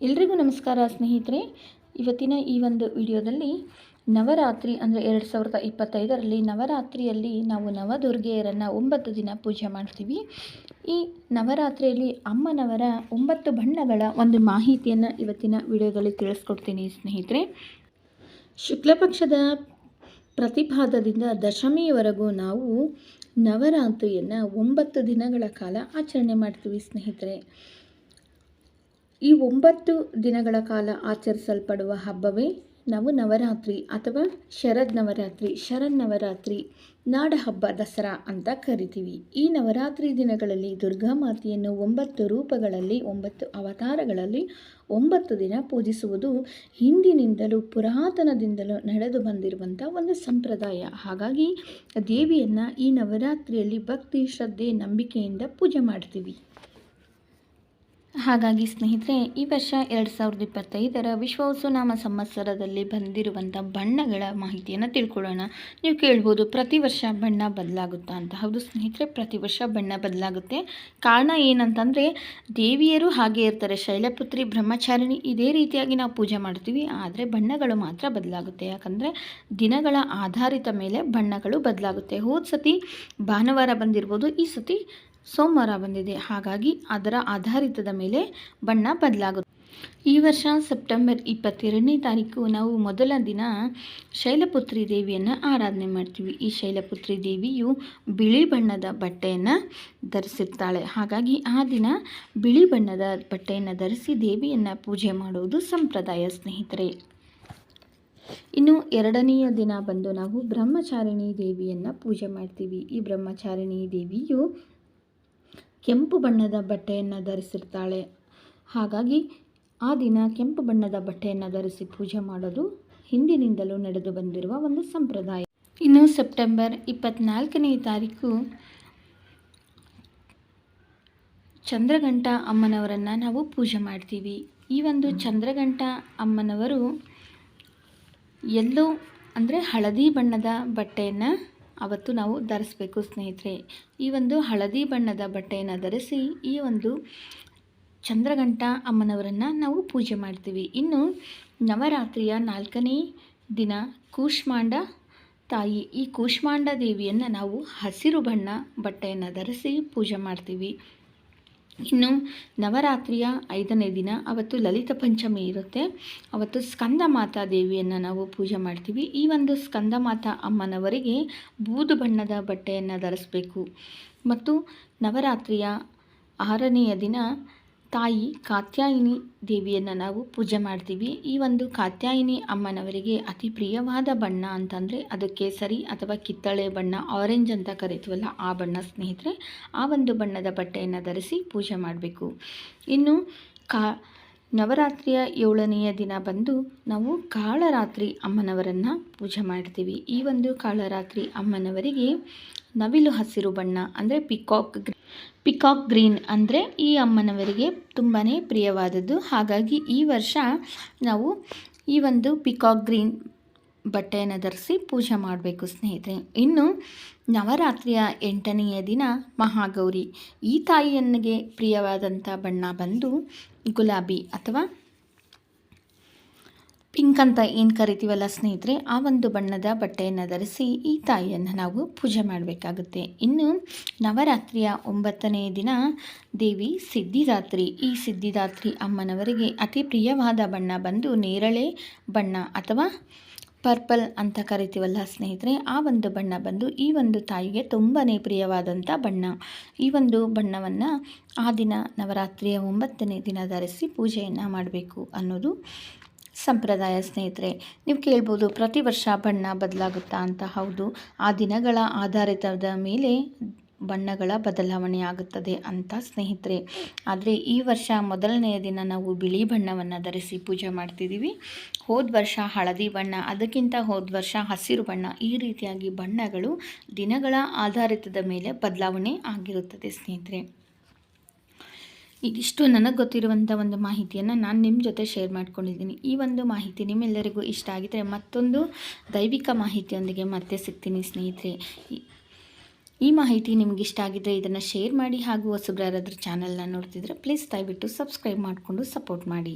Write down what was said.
ಎಲ್ರಿಗೂ ನಮಸ್ಕಾರ ಸ್ನೇಹಿತರೆ. ಇವತ್ತಿನ ಈ ಒಂದು ವಿಡಿಯೋದಲ್ಲಿ ನವರಾತ್ರಿ ಅಂದರೆ ಎರಡು ಸಾವಿರದ ಇಪ್ಪತ್ತೈದರಲ್ಲಿ ನವರಾತ್ರಿಯಲ್ಲಿ ನಾವು ನವದುರ್ಗೆಯರನ್ನು ಒಂಬತ್ತು ದಿನ ಪೂಜೆ ಮಾಡ್ತೀವಿ. ಈ ನವರಾತ್ರಿಯಲ್ಲಿ ಅಮ್ಮನವರ ಒಂಬತ್ತು ಬಣ್ಣಗಳ ಒಂದು ಮಾಹಿತಿಯನ್ನು ಇವತ್ತಿನ ವಿಡಿಯೋದಲ್ಲಿ ತಿಳಿಸ್ಕೊಡ್ತೀನಿ ಸ್ನೇಹಿತರೆ. ಶುಕ್ಲಪಕ್ಷದ ಪ್ರತಿಪಾದದಿಂದ ದಶಮಿಯವರೆಗೂ ನಾವು ನವರಾತ್ರಿಯನ್ನು ಒಂಬತ್ತು ದಿನಗಳ ಕಾಲ ಆಚರಣೆ ಮಾಡ್ತೀವಿ ಸ್ನೇಹಿತರೆ. ಈ ಒಂಬತ್ತು ದಿನಗಳ ಕಾಲ ಆಚರಿಸಲ್ಪಡುವ ಹಬ್ಬವೇ ನಾವು ನವರಾತ್ರಿ ಅಥವಾ ಶರದ್ ನವರಾತ್ರಿ ಶರನ್ನವರಾತ್ರಿ ನಾಡ ಹಬ್ಬ, ದಸರಾ ಅಂತ ಕರಿತೀವಿ. ಈ ನವರಾತ್ರಿ ದಿನಗಳಲ್ಲಿ ದುರ್ಗಾ ಮಾತೆಯನ್ನು ಒಂಬತ್ತು ರೂಪಗಳಲ್ಲಿ, ಒಂಬತ್ತು ಅವತಾರಗಳಲ್ಲಿ, ಒಂಬತ್ತು ದಿನ ಪೂಜಿಸುವುದು ಹಿಂದಿನಿಂದಲೂ ಪುರಾತನದಿಂದಲೂ ನಡೆದು ಬಂದಿರುವಂಥ ಒಂದು ಸಂಪ್ರದಾಯ. ಹಾಗಾಗಿ ದೇವಿಯನ್ನು ಈ ನವರಾತ್ರಿಯಲ್ಲಿ ಭಕ್ತಿ, ಶ್ರದ್ಧೆ, ನಂಬಿಕೆಯಿಂದ ಪೂಜೆ ಮಾಡ್ತೀವಿ. ಹಾಗಾಗಿ ಸ್ನೇಹಿತರೆ, ಈ ವರ್ಷ ಎರಡು ಸಾವಿರದ ಇಪ್ಪತ್ತೈದರ ನಾಮ ಸಂವತ್ಸರದಲ್ಲಿ ಬಂದಿರುವಂಥ ಬಣ್ಣಗಳ ಮಾಹಿತಿಯನ್ನು ತಿಳ್ಕೊಳ್ಳೋಣ. ನೀವು ಕೇಳ್ಬೋದು, ಪ್ರತಿ ವರ್ಷ ಬಣ್ಣ ಬದಲಾಗುತ್ತಾ ಅಂತ. ಹೌದು ಸ್ನೇಹಿತರೆ, ಪ್ರತಿ ವರ್ಷ ಬಣ್ಣ ಬದಲಾಗುತ್ತೆ. ಕಾರಣ ಏನಂತಂದರೆ, ದೇವಿಯರು ಹಾಗೆ ಇರ್ತಾರೆ. ಶೈಲಪುತ್ರಿ, ಬ್ರಹ್ಮಚಾರಿಣಿ ಇದೇ ರೀತಿಯಾಗಿ ನಾವು ಪೂಜೆ ಮಾಡ್ತೀವಿ. ಆದರೆ ಬಣ್ಣಗಳು ಮಾತ್ರ ಬದಲಾಗುತ್ತೆ. ಯಾಕಂದರೆ, ದಿನಗಳ ಆಧಾರಿತ ಮೇಲೆ ಬಣ್ಣಗಳು ಬದಲಾಗುತ್ತೆ. ಹೋದ ಸತಿ ಭಾನುವಾರ ಬಂದಿರ್ಬೋದು, ಈ ಸತಿ ಸೋಮವಾರ ಬಂದಿದೆ. ಹಾಗಾಗಿ ಅದರ ಆಧಾರಿತದ ಮೇಲೆ ಬಣ್ಣ ಬದಲಾಗುತ್ತೆ ಈ ವರ್ಷ ಸೆಪ್ಟೆಂಬರ್ ಇಪ್ಪತ್ತೆರಡನೇ ತಾರೀಕು ನಾವು ಮೊದಲ ದಿನ ಶೈಲಪುತ್ರಿ ದೇವಿಯನ್ನು ಆರಾಧನೆ ಮಾಡ್ತೀವಿ. ಈ ಶೈಲಪುತ್ರಿ ದೇವಿಯು ಬಿಳಿ ಬಣ್ಣದ ಬಟ್ಟೆಯನ್ನು ಧರಿಸಿರ್ತಾಳೆ. ಹಾಗಾಗಿ ಆ ದಿನ ಬಿಳಿ ಬಣ್ಣದ ಬಟ್ಟೆಯನ್ನು ಧರಿಸಿ ದೇವಿಯನ್ನು ಪೂಜೆ ಮಾಡುವುದು ಸಂಪ್ರದಾಯ ಸ್ನೇಹಿತರೆ. ಇನ್ನು ಎರಡನೆಯ ದಿನ ಬಂದು ನಾವು ಬ್ರಹ್ಮಚಾರಿಣಿ ದೇವಿಯನ್ನು ಪೂಜೆ ಮಾಡ್ತೀವಿ. ಈ ಬ್ರಹ್ಮಚಾರಿಣಿ ದೇವಿಯು ಕೆಂಪು ಬಣ್ಣದ ಬಟ್ಟೆಯನ್ನು ಧರಿಸಿರ್ತಾಳೆ. ಹಾಗಾಗಿ ಆ ದಿನ ಕೆಂಪು ಬಣ್ಣದ ಬಟ್ಟೆಯನ್ನು ಧರಿಸಿ ಪೂಜೆ ಮಾಡೋದು ಹಿಂದಿನಿಂದಲೂ ನಡೆದು ಬಂದಿರುವ ಒಂದು ಸಂಪ್ರದಾಯ. ಇನ್ನು ಸೆಪ್ಟೆಂಬರ್ ಇಪ್ಪತ್ನಾಲ್ಕನೇ ತಾರೀಕು ಚಂದ್ರಗಂಟ ಅಮ್ಮನವರನ್ನು ನಾವು ಪೂಜೆ ಮಾಡ್ತೀವಿ. ಈ ಒಂದು ಚಂದ್ರಗಂಟ ಅಮ್ಮನವರು ಎಲ್ಲೋ ಅಂದರೆ ಹಳದಿ ಬಣ್ಣದ ಬಟ್ಟೆಯನ್ನು ಅವತ್ತು ನಾವು ಧರಿಸ್ಬೇಕು, ಸ್ನೇಹಿತರೆ. ಈ ಒಂದು ಹಳದಿ ಬಣ್ಣದ ಬಟ್ಟೆಯನ್ನು ಧರಿಸಿ ಈ ಒಂದು ಚಂದ್ರಗಂಟ ಅಮ್ಮನವರನ್ನು ನಾವು ಪೂಜೆ ಮಾಡ್ತೀವಿ. ಇನ್ನು ನವರಾತ್ರಿಯ ನಾಲ್ಕನೇ ದಿನ ಕೂಷ್ಮಾಂಡ ತಾಯಿ, ಈ ಕೂಷ್ಮಾಂಡ ದೇವಿಯನ್ನು ನಾವು ಹಸಿರು ಬಣ್ಣ ಬಟ್ಟೆಯನ್ನು ಧರಿಸಿ ಪೂಜೆ ಮಾಡ್ತೀವಿ. ಇನ್ನು ನವರಾತ್ರಿಯ ಐದನೇ ದಿನ, ಅವತ್ತು ಲಲಿತ ಪಂಚಮಿ ಇರುತ್ತೆ. ಅವತ್ತು ಸ್ಕಂದ ಮಾತಾ ದೇವಿಯನ್ನು ನಾವು ಪೂಜೆ ಮಾಡ್ತೀವಿ. ಈ ಒಂದು ಸ್ಕಂದ ಮಾತಾ ಅಮ್ಮನವರಿಗೆ ಬೂದು ಬಣ್ಣದ ಬಟ್ಟೆಯನ್ನು ಧರಿಸ್ಬೇಕು. ಮತ್ತು ನವರಾತ್ರಿಯ ಆರನೆಯ ದಿನ ತಾಯಿ ಕಾತ್ಯಾಯಿನಿ ದೇವಿಯನ್ನು ನಾವು ಪೂಜೆ ಮಾಡ್ತೀವಿ. ಈ ಒಂದು ಕಾತ್ಯಾಯಿನಿ ಅಮ್ಮನವರಿಗೆ ಅತಿ ಪ್ರಿಯವಾದ ಬಣ್ಣ ಅಂತಂದರೆ ಅದು ಕೇಸರಿ ಅಥವಾ ಕಿತ್ತಳೆ ಬಣ್ಣ ಆರೆಂಜ್ ಅಂತ ಕರಿತೀವಲ್ಲ ಆ ಬಣ್ಣ ಸ್ನೇಹಿತರೆ, ಆ ಒಂದು ಬಣ್ಣದ ಬಟ್ಟೆಯನ್ನು ಧರಿಸಿ ಪೂಜೆ ಮಾಡಬೇಕು. ಇನ್ನು ಕಾ ನವರಾತ್ರಿಯ ಏಳನೆಯ ದಿನ ಬಂದು ನಾವು ಕಾಳರಾತ್ರಿ ಅಮ್ಮನವರನ್ನು ಪೂಜೆ ಮಾಡ್ತೀವಿ. ಈ ಒಂದು ಕಾಳರಾತ್ರಿ ಅಮ್ಮನವರಿಗೆ ನವಿಲು ಹಸಿರು ಬಣ್ಣ ಅಂದರೆ ಪಿಕಾಕ್ ಪಿಕಾಕ್ ಗ್ರೀನ್ ಅಂದರೆ ಈ ಅಮ್ಮನವರಿಗೆ ತುಂಬಾ ಪ್ರಿಯವಾದದ್ದು. ಹಾಗಾಗಿ ಈ ವರ್ಷ ನಾವು ಈ ಒಂದು ಪಿಕಾಕ್ ಗ್ರೀನ್ ಬಟ್ಟೆಯನ್ನು ಧರಿಸಿ ಪೂಜೆ ಮಾಡಬೇಕು ಸ್ನೇಹಿತರೆ. ಇನ್ನು ನವರಾತ್ರಿಯ ಎಂಟನೆಯ ದಿನ ಮಹಾಗೌರಿ. ಈ ತಾಯಿಯನ್ನಿಗೆ ಪ್ರಿಯವಾದಂಥ ಬಣ್ಣ ಬಂದು ಗುಲಾಬಿ ಅಥವಾ ಪಿಂಕ್ ಅಂತ ಏನು ಕರಿತೀವಲ್ಲ ಸ್ನೇಹಿತರೆ, ಆ ಒಂದು ಬಣ್ಣದ ಬಟ್ಟೆಯನ್ನು ಧರಿಸಿ ಈ ತಾಯಿಯನ್ನು ನಾವು ಪೂಜೆ ಮಾಡಬೇಕಾಗುತ್ತೆ. ಇನ್ನು ನವರಾತ್ರಿಯ ಒಂಬತ್ತನೇ ದಿನ ದೇವಿ ಸಿದ್ಧಿದಾತ್ರಿ. ಈ ಸಿದ್ಧಿದಾತ್ರಿ ಅಮ್ಮನವರಿಗೆ ಅತಿ ಪ್ರಿಯವಾದ ಬಣ್ಣ ಬಂದು ನೇರಳೆ ಬಣ್ಣ ಅಥವಾ ಪರ್ಪಲ್ ಅಂತ ಕರಿತೀವಲ್ಲ ಸ್ನೇಹಿತರೆ, ಆ ಒಂದು ಬಣ್ಣ ಬಂದು ಈ ಒಂದು ತಾಯಿಗೆ ತುಂಬಾ ಪ್ರಿಯವಾದಂಥ ಬಣ್ಣ. ಈ ಒಂದು ಬಣ್ಣವನ್ನು ಆ ದಿನ ನವರಾತ್ರಿಯ ಒಂಬತ್ತನೇ ದಿನ ಧರಿಸಿ ಪೂಜೆಯನ್ನು ಮಾಡಬೇಕು ಅನ್ನೋದು ಸಂಪ್ರದಾಯ ಸ್ನೇಹಿತರೆ. ನೀವು ಕೇಳ್ಬೋದು ಪ್ರತಿ ವರ್ಷ ಬಣ್ಣ ಬದಲಾಗುತ್ತಾ ಅಂತ, ಹೌದು. ಆ ದಿನಗಳ ಆಧಾರಿತದ ಮೇಲೆ ಬಣ್ಣಗಳ ಬದಲಾವಣೆ ಆಗುತ್ತದೆ ಅಂತ ಸ್ನೇಹಿತರೆ. ಆದರೆ ಈ ವರ್ಷ ಮೊದಲನೆಯ ದಿನ ನಾವು ಬಿಳಿ ಬಣ್ಣವನ್ನು ಧರಿಸಿ ಪೂಜೆ ಮಾಡ್ತಿದ್ದೀವಿ ಹೋದ ವರ್ಷ ಹಳದಿ ಬಣ್ಣ, ಅದಕ್ಕಿಂತ ಹೋದ ವರ್ಷ ಹಸಿರು ಬಣ್ಣ ಈ ರೀತಿಯಾಗಿ ಬಣ್ಣಗಳು ದಿನಗಳ ಆಧಾರಿತದ ಮೇಲೆ ಬದಲಾವಣೆ ಆಗಿರುತ್ತದೆ ಸ್ನೇಹಿತರೆ. ಇದಿಷ್ಟು ನನಗೆ ಗೊತ್ತಿರುವಂಥ ಒಂದು ಮಾಹಿತಿಯನ್ನು ನಾನು ನಿಮ್ಮ ಜೊತೆ ಶೇರ್ ಮಾಡ್ಕೊಂಡಿದ್ದೀನಿ ಈ ಒಂದು ಮಾಹಿತಿ ನಿಮ್ಮೆಲ್ಲರಿಗೂ ಇಷ್ಟ ಆಗಿದ್ದರೆ ಮತ್ತೊಂದು ದೈವಿಕ ಮಾಹಿತಿಯೊಂದಿಗೆ ಮತ್ತೆ ಸಿಗ್ತೀನಿ ಸ್ನೇಹಿತರೆ. ಈ ಮಾಹಿತಿ ನಿಮ್ಗೆ ಇಷ್ಟ ಆಗಿದ್ದರೆ ಇದನ್ನು ಶೇರ್ ಮಾಡಿ ಹಾಗೂ ಹೊಸಬ್ರು ಯಾರಾದರೂ ಚಾನಲ್ನ ನೋಡ್ತಿದ್ರೆ ಪ್ಲೀಸ್ ದಯವಿಟ್ಟು ಸಬ್ಸ್ಕ್ರೈಬ್ ಮಾಡಿಕೊಂಡು ಸಪೋರ್ಟ್ ಮಾಡಿ.